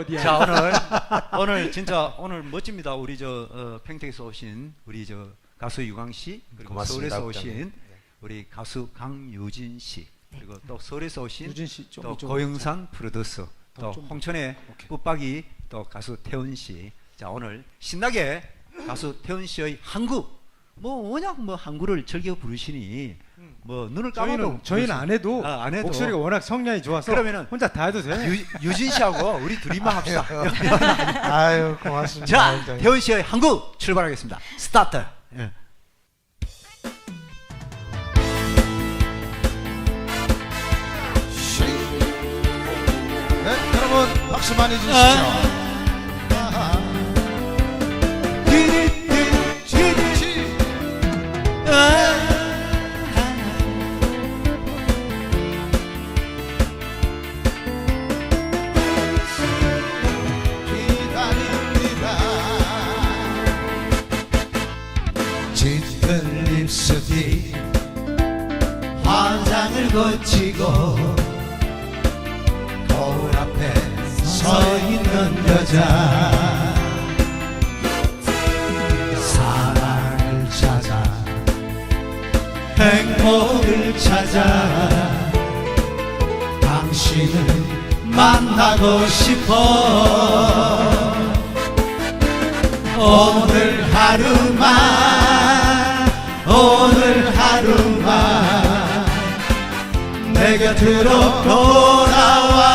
어디야? 자 오늘 오늘 진짜 오늘 멋집니다. 우리 저 어, 평택에서 오신 우리 저 가수 유광 씨 그리고 고맙습니다, 서울에서 오신 국장님. 우리 가수 강유진 씨 그리고 또 서울에서 오신 유진 씨 좀 또 이쪽으로 고영상 프로듀서 또 어, 좀 더. 홍천의 오케이. 뿌박이 또 가수 태훈 씨. 자 오늘 신나게 가수 태훈 씨의 항구 뭐 워낙 뭐 항구를 즐겨 부르시니 뭐 눈을 감아도 저희는 저희는 안 해도, 아, 안 해도. 목소리가 워낙 성량이 좋아서 그러면은 혼자 다 해도 돼. 유, 유진 씨하고 우리 둘이만 합시다. 아유 고맙습니다. 자. 태훈 씨의 항구 출발하겠습니다. 스타트. 예. 네, 여러분 박수 많이 주시죠. 기 짙은 립스틱 화장을 거치고 거울 앞에 서 있는 여자. 사랑을 찾아 행복을 찾아 당신을 만나고 싶어. 오늘 하루만 하루만 내 곁으로 돌아와줘요.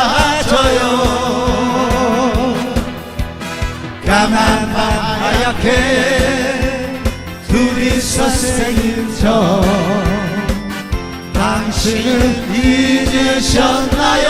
까만 밤 하얗게 둘이서 생긴 저 당신은 잊으셨나요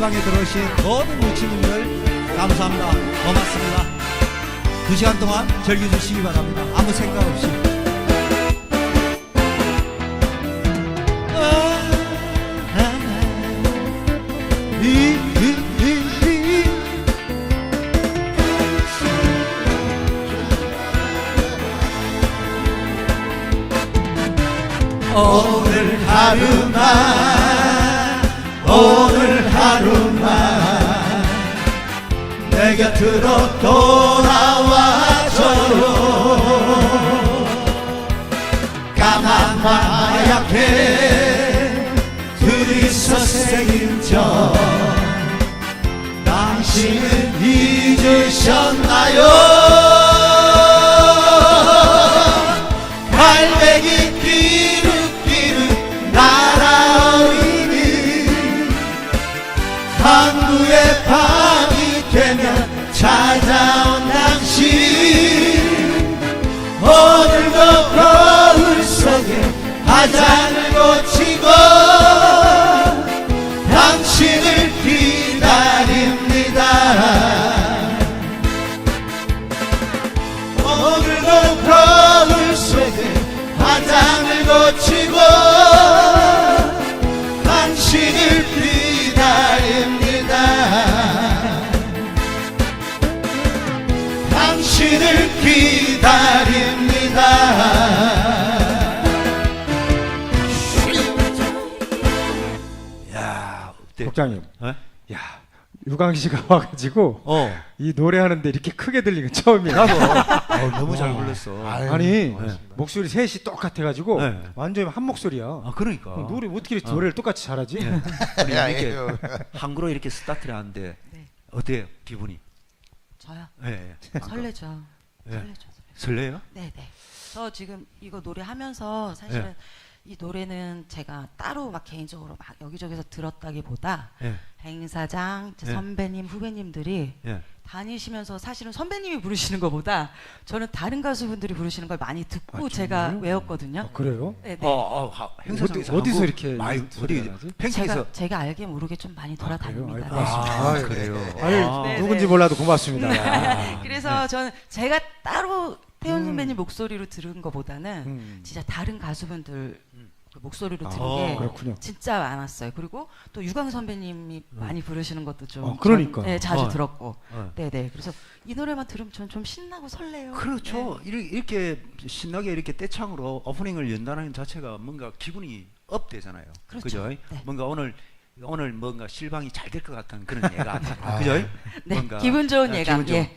실방에 들어오신 모든 무치님들 감사합니다. 고맙습니다. 두 시간 동안 즐겨주시기 바랍니다. 아무 생각 없이. 오늘 하루만 오늘 하루만 내 곁으로 돌아와줘요 밤 하얗게 둘이서 생긴 저 당신은 잊으셨나요 화 국장님, 어? 야 유광 씨가 와가지고 어. 이 노래하는데 이렇게 크게 건 처음이야. 나도 어, 너무 잘 불렀어. 아니 목소리 셋이 똑같아가지고 네. 완전히 한 목소리야. 아, 그러니까. 어, 노래 어떻게 이렇게 노래를 똑같이 잘하지? 우리 야, 이렇게. 항구로 이렇게 스타트를 하는데 네. 어때요 기분이? 저요? 예, 예. 설레죠. 예. 설레죠. 설레요? 네, 네. 저 지금 이거 노래 하면서 사실은 네. 이 노래는 제가 따로 막 개인적으로 막 여기저기서 들었다기보다 예, 행사장 제 네. 선배님 후배님들이 예. 다니시면서 사실은 선배님이 부르시는 것보다 저는 다른 가수분들이 부르시는 걸 많이 듣고 아, 제가 정말요? 외웠거든요. 아, 그래요? 네, 네. 어, 어, 하- 행사장에서 어디- 어디서 이렇게 많이 소리가 어디 나지? 팽창에서 제가 제가 알게 모르게 좀 많이? 돌아다닙니다. 아이, 고맙습니다. 아, 아유, 그래요. 아유, 아. 네, 누군지 네. 몰라도 고맙습니다. 그래서 저는 제가 따로 태연 음. 선배님 목소리로 들은 것보다는 음. 진짜 다른 가수분들 그 목소리로 들은 아, 게 그렇군요. 진짜 많았어요. 그리고 또 유광 선배님이 많이 부르시는 것도 좀 어, 그러니까. 전- 네, 자주 어. 들었고. 어. 네, 네. 그래서 이 노래만 들으면 전 좀 신나고 설레요. 그렇죠. 네. 이렇게, 신나게 이렇게 떼창으로 오프닝을 연다는 자체가 뭔가 기분이 업 되잖아요. 그렇죠. 그죠? 네. 뭔가 오늘 오늘 뭔가 실방이 잘 될 것 같은 그런 예감. 그죠? 네, 뭔가 기분 좋은 아, 예감. 기분 좋은. 예.